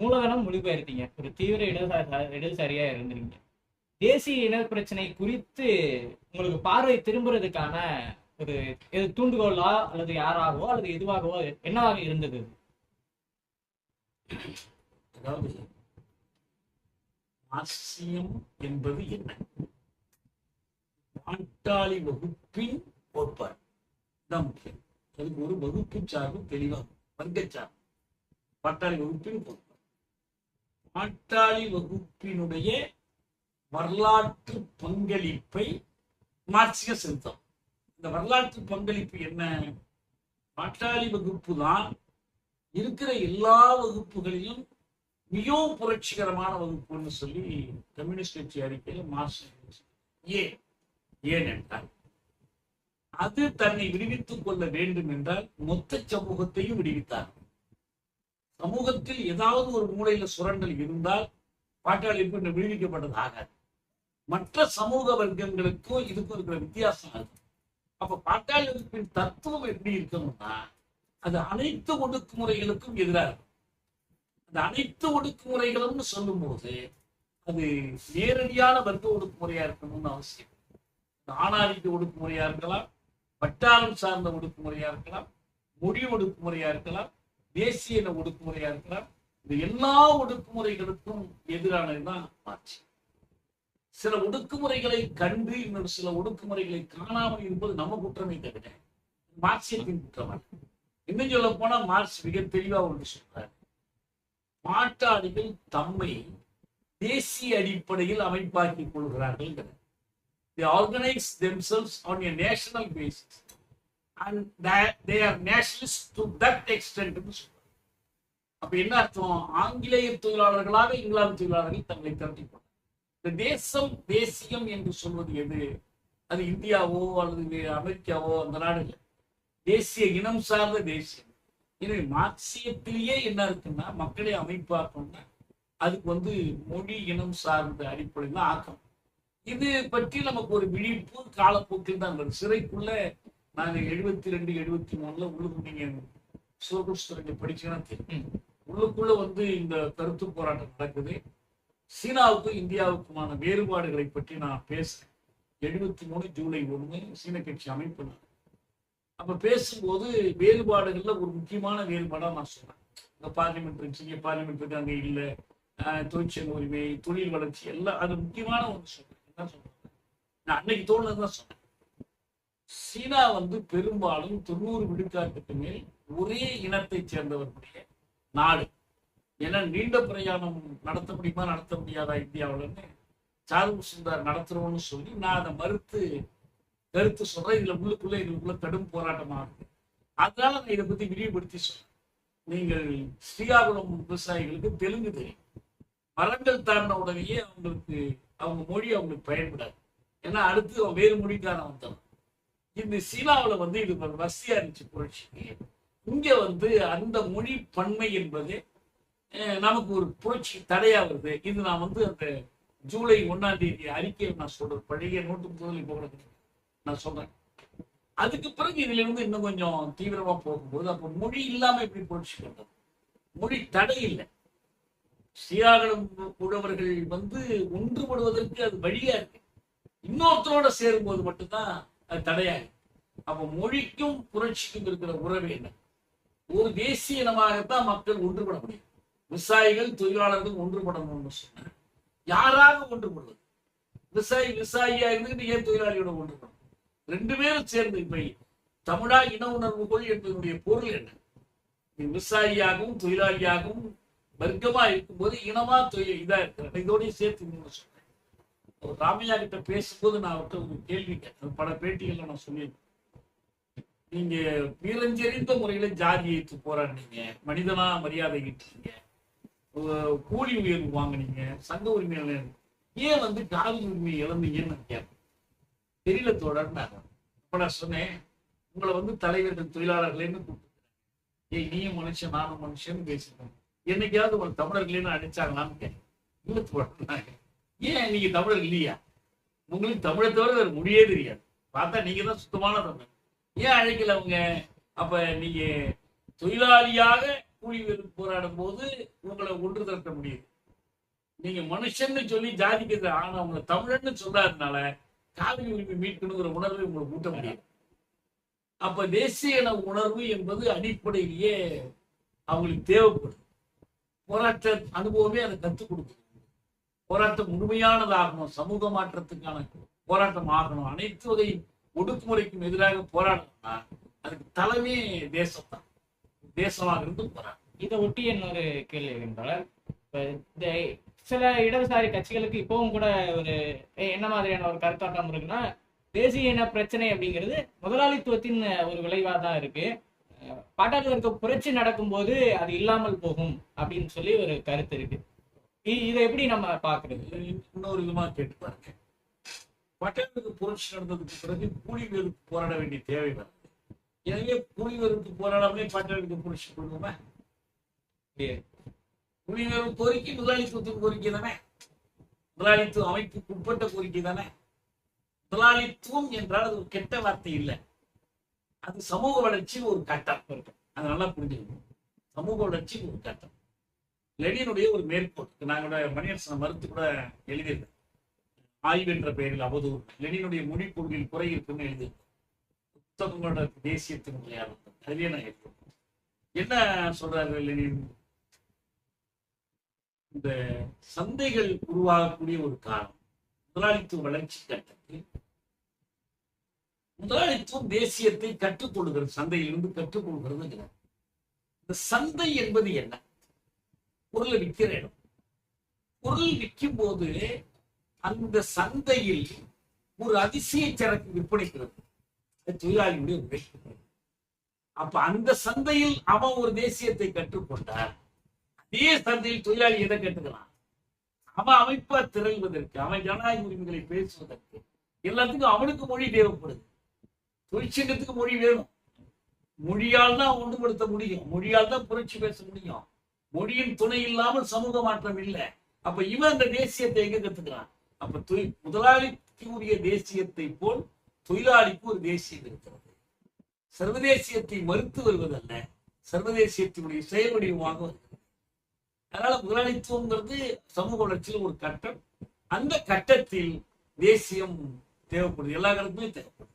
மூலதனம் மொழிபெயர்த்தீங்க ஒரு தீவிர இடதுசாரி இடதுசாரியா இருந்தீங்க தேசிய இன பிரச்சனை குறித்து உங்களுக்கு பார்வை திரும்புறதுக்கான ஒரு எது தூண்டுகோலா அல்லது யாராகவோ அல்லது எதுவாகவோ என்னவாக இருந்தது? அதாவது மார்க்சியம் என்பது என்ன? நாட்டாளி வகுப்பின் கோட்பாடு. தான் முக்கியம். அதுக்கு ஒரு வகுப்பு சார்பு தெளிவாகும். வர்க்க சார்பு. பாட்டாளி வகுப்பின் கோட்பாடு. பாட்டாளி வகுப்பினுடைய வரலாற்று பங்களிப்பை மார்க்சிய செலுத்தம். இந்த வரலாற்று பங்களிப்பு என்ன? பாட்டாளி வகுப்பு தான் இருக்கிற எல்லா வகுப்புகளிலும் மிகவும் புரட்சிகரமான வகுப்புன்னு சொல்லி கம்யூனிஸ்ட் கட்சி அறிக்கையில மார்க்ஸ் ஏன் ஏன்? என்றால் அது தன்னை விடுவித்துக் கொள்ள வேண்டும் என்றால் மொத்த சமூகத்தையும் விடுவித்தார் சமூகத்தில் ஏதாவது ஒரு மூலையில சுரண்டல் இருந்தால் பாட்டாளி இப்ப விடுவிக்கப்பட்டது ஆகாது. மற்ற சமூக வர்க்கங்களுக்கும் இதுக்கும் இருக்கிற வித்தியாசம் அது. அப்ப பாட்டாளி வகுப்பின் தத்துவம் எப்படி இருக்கணும்னா அது அனைத்து ஒடுக்குமுறைகளுக்கும் எதிராக இருக்கும். அந்த அனைத்து ஒடுக்குமுறைகளும்னு சொல்லும்போது அது நேரடியான வர்க்க ஒடுக்குமுறையா இருக்கணும்னு அவசியம். ஆணாதிக்க ஒடுக்குமுறையா இருக்கலாம் வட்டாரம் சார்ந்த ஒடுக்குமுறையா இருக்கலாம் மொழி ஒடுக்குமுறையா இருக்கலாம் தேசிய இன ஒடுக்குமுறையா இருக்கலாம். இந்த எல்லா ஒடுக்குமுறைகளுக்கும் எதிரானதுதான் ஆட்சி. சில ஒடுக்குமுறைகளை கண்டு இன்னொரு சில ஒடுக்குமுறைகளை காணாமல் இருப்பது நம்ம குற்றமே தவிர மார்க்சியத்தின் குற்றம் இன்னும் சொல்ல போனா மார்க்ஸ் மிக தெளிவா ஒன்று சொல்றாரு. மாட்டாளிகள் தம்மை தேசிய அடிப்படையில் அமைப்பாக்கிக் கொள்கிறார்கள் organise themselves on a national basis and they they are are to to that அப்ப என்ன அர்த்தம்? ஆங்கிலேய தொழிலாளர்களாக இங்கிலாந்து தொழிலாளர்கள் தங்களை திரட்டிக் இந்த தேசம் தேசியம் என்று சொல்வது எது? அது இந்தியாவோ அல்லது அமெரிக்காவோ அந்த நாடு இல்லை தேசிய இனம் சார்ந்த தேசியம். எனவே மார்க்சியத்திலேயே என்ன இருக்குன்னா மக்களை அமைப்பாக்கணும்னா அதுக்கு வந்து மொழி இனம் சார்ந்த அடிப்படையில் தான் ஆக்கம் இது பற்றி நமக்கு ஒரு விழிப்பு காலப்போக்கில் தான் சிறைக்குள்ள நாங்க எழுபத்தி ரெண்டு எழுபத்தி மூணுல உள்ளுக்கு நீங்க சிவகுஷ்டரங்க படிச்சீங்கன்னா தெரியும். உள்ளுக்குள்ள வந்து இந்த கருத்து போராட்டம் நடக்குது. சீனாவுக்கும் இந்தியாவுக்குமான வேறுபாடுகளை பற்றி நான் பேசுறேன். எழுபத்தி மூணு ஜூலை ஒண்ணு சீன கட்சி அமைப்பு அப்ப பேசும்போது வேறுபாடுகள்ல ஒரு முக்கியமான வேறுபாடா நான் சொல்றேன். இங்க பார்லிமெண்ட் இருந்துச்சு இங்க பார்லிமெண்ட் இருக்கு அங்க இல்லை. ஆஹ் தொழிற்சங்க உரிமை தொழில் வளர்ச்சி எல்லாம் அது முக்கியமான ஒன்று சொல்றேன். என்ன சொல்றேன்? நான் அன்னைக்கு தோணுதான் சொன்னேன் சீனா வந்து பெரும்பாலும் தொண்ணூறு விழுக்காட்டுக்கு மேல் ஒரே இனத்தைச் சேர்ந்தவர்களுடைய நாடு. ஏன்னா நீண்ட பிரயாணம் நடத்த முடியுமா நடத்த முடியாதா இந்தியாவுலன்னு சாரு சுந்தர் நடத்துறோம்னு சொல்லி நான் அதை மறுத்து கருத்து சொல்றேன். இதுல உள்ளுக்குள்ள எங்களுக்குள்ள கடும் போராட்டமா இருக்கு. அதனால நான் இதை பத்தி விரிவுபடுத்தி சொல்றேன். நீங்கள் ஸ்ரீகாகுளம் விவசாயிகளுக்கு தெலுங்கு தெரியும். மரங்கள் தாண்டின உடனேயே அவங்களுக்கு அவங்க மொழி அவங்களுக்கு பயன்படாது. ஏன்னா அடுத்து அவன் வேறு மொழிக்கான வந்தவன் இந்த சீனாவுல வந்து இது ரஷ்யா வசதியா இருந்துச்சு புரட்சிக்கு. இங்க வந்து அந்த மொழி பன்மை என்பது அஹ், நமக்கு ஒரு புரட்சி தடையா வருது. இது நான் வந்து அந்த ஜூலை ஒண்ணாம் தேதி அறிக்கையை நான் சொல்றேன். பழைய நோட்டு முதல் இப்போ நான் சொல்றேன். அதுக்கு பிறகு இதுல இருந்து இன்னும் கொஞ்சம் தீவிரமா போகும்போது அப்ப மொழி இல்லாம எப்படி புரட்சி பண்றது? மொழி தடை இல்லை. சீராகலம் உழவர்கள் வந்து ஒன்றுபடுவதற்கு அது வழியா இருக்கு. இன்னொருத்தரோட சேரும்போது மட்டும்தான் அது தடையா அப்ப மொழிக்கும் புரட்சிக்கும் இருக்கிற உறவு என்ன? ஒரு தேசிய இனமாகத்தான் மக்கள் ஒன்றுபட முடியும். விவசாயிகள் தொழிலாளர்கள் ஒன்றுபடணும்னு சொன்ன யாராக ஒன்றுபடுவது? விவசாயி விவசாயியா இருந்துகிட்டு ஏன் தொழிலாளியோட ஒன்றுபடும் ரெண்டு பேரும் சேர்ந்து இப்ப தமிழா இன உணர்வு கொள் என்பதனுடைய பொருள் என்ன? நீ விவசாயியாகவும் தொழிலாளியாகவும் வர்க்கமா இருக்கும்போது இனமா தொழில் இதா இருக்கிற இதோடய சேர்த்து இன்னொன்னு ராமையா கிட்ட பேசும்போது நான் அவர்கிட்ட ஒரு கேள்வி கேட்டேன். பல பேட்டிகள்ல நான் சொல்லியிருக்கேன் நீங்க வீரஞ்செறிந்த முறையில ஜாதி ஏற்று போராடினீங்க. மனிதனா மரியாதை கிட்டீங்க கூலி உயர்வு வாங்குனீங்க. சங்க உரிமை ஏன் வந்து ஜாதி உரிமை இழந்தீங்கன்னு நான் கேட்டேன். தெரியல தோழர்னாங்க அப்ப நான் சொன்னேன். உங்களை வந்து தலைவர்கள் தொழிலாளர்களேன்னு கூப்பிட்டு ஏய் நீயும் மனுஷன் நானும் மனுஷன் பேசிட்டேன் என்னைக்காவது உங்களை தமிழர்களேன்னு அடிச்சாங்களான்னு கேட்டேன். இல்லை தோழர்னாங்க ஏன் நீங்க தமிழர் இல்லையா? உங்களுக்கு தமிழை தவிர வேறு மொழியே தெரியாது. பார்த்தா நீங்க தான் சுத்தமான தமிழ் ஏன் அழைக்கல அவங்க? அப்ப நீங்க தொழிலாளியாக கூலி போராடும் போது உங்களை ஒன்று திரட்ட முடியுது. நீங்க மனுஷன்னு சொல்லி ஜாதிக்கிறது ஆனா உங்களை தமிழன்னு சொல்லாதனால காவிரி உரிமை மீட்கணுங்கிற உணர்வை உங்களை ஊட்ட முடியும் அப்ப தேசிய இன உணர்வு என்பது அடிப்படையிலேயே அவங்களுக்கு தேவைப்படுது. போராட்ட அனுபவமே அதை கற்றுக் கொடுக்குது. போராட்டம் முழுமையானதாகணும் சமூக மாற்றத்துக்கான போராட்டம் ஆகணும். அனைத்து வகை ஒடுக்குமுறைக்கும் எதிராக போராடணும்னா அதுக்கு தலைமை தேசம்தான். தேசமாக இருந்து போராட்டம் இதை ஒட்டி இன்னொரு கேள்வி என்றால் இந்த சில இடதுசாரி கட்சிகளுக்கு இப்பவும் கூட ஒரு என்ன மாதிரியான ஒரு கருத்தாட்டம் இருக்குன்னா தேசிய இன பிரச்சனை அப்படிங்கிறது முதலாளித்துவத்தின் ஒரு விளைவா தான் இருக்கு. அஹ் பாட்டாளி புரட்சி நடக்கும்போது அது இல்லாமல் போகும் அப்படின்னு சொல்லி ஒரு கருத்து இருக்கு. இதை எப்படி நம்ம பாக்குறது இன்னொரு விதமா கேட்டு பாருங்க. பட்டேலுக்கு புரட்சி நடந்ததுக்கு பிறகு கூலி வெறுப்பு போராட வேண்டிய தேவை வருது. எனவே கூலி வெறுப்பு போராடாமலே பட்டேலுக்கு புரட்சி பண்ணுவோமே கூலி வெறுப்பு கோரிக்கை முதலாளித்துவத்துக்கு கோரிக்கை தானே? முதலாளித்துவ அமைப்புக்கு உட்பட்ட கோரிக்கை தானே? முதலாளித்துவம் என்றால் அது ஒரு கெட்ட வார்த்தை இல்லை. அது சமூக வளர்ச்சி ஒரு கட்டம் அது நல்லா புரிஞ்சுக்கணும். சமூக வளர்ச்சி ஒரு கட்டம். லெனினுடைய ஒரு மேற்கோள். நான் கூட மணியரசன் மறுத்து கூட எழுதியிருந்தேன் ஆய்வு என்ற பெயரில் அவதூறு. லெனினுடைய மொழி கொள்கையில் குறை இருக்குன்னு எழுதியிருந்தேன் புத்தகங்களோட தேசியத்தினுடைய அர்த்தம் அதுவே நான் எழுதியிருக்கேன். என்ன சொல்றாரு லெனின்? இந்த சந்தைகள் உருவாகக்கூடிய ஒரு காரணம். முதலாளித்துவ வளர்ச்சி கட்டத்தில் முதலாளித்துவம் தேசியத்தை கற்றுக்கொள்கிறது சந்தையிலிருந்து கற்றுக்கொள்கிறது இந்த சந்தை என்பது என்ன? பொருளை விற்கிற இடம் பொருள் விற்கும் போது அந்த சந்தையில் ஒரு அதிசய சரக்கு விற்பனைக்கிறது தொழிலாளியுடைய உழைப்பு அப்ப அந்த சந்தையில் அவன் ஒரு தேசியத்தை கற்றுக்கொண்டார் அதே சந்தையில் தொழிலாளி எதை கற்றுக்கலாம்? அவன் அமைப்பா திரள்வதற்கு அவன் ஜனநாயக உரிமைகளை பேசுவதற்கு. எல்லாத்துக்கும் அவனுக்கு மொழி தேவைப்படுது. தொழிற்சங்கத்துக்கு மொழி வேணும். மொழியால் தான் ஒன்றுபடுத்த முடியும். மொழியால் தான் புரட்சி பேச முடியும். மொழியின் துணை இல்லாமல் சமூக மாற்றம் இல்லை. அப்ப இவன் அந்த தேசியத்தை எங்க கத்துக்கிறான்? அப்ப தொழில் முதலாளிக்கு உரிய தேசியத்தை போல் தொழிலாளிக்கு ஒரு தேசியம் இருக்கிறது. சர்வதேசியத்தை மறுத்து வருவதல்ல சர்வதேசியத்தினுடைய செயல் வடிவமாக வருகிறது. அதனால முதலாளித்துவங்கிறது சமூக வளர்ச்சியில் ஒரு கட்டம். அந்த கட்டத்தில் தேசியம் தேவைப்படுது. எல்லா கருத்துமே தேவைப்படுது.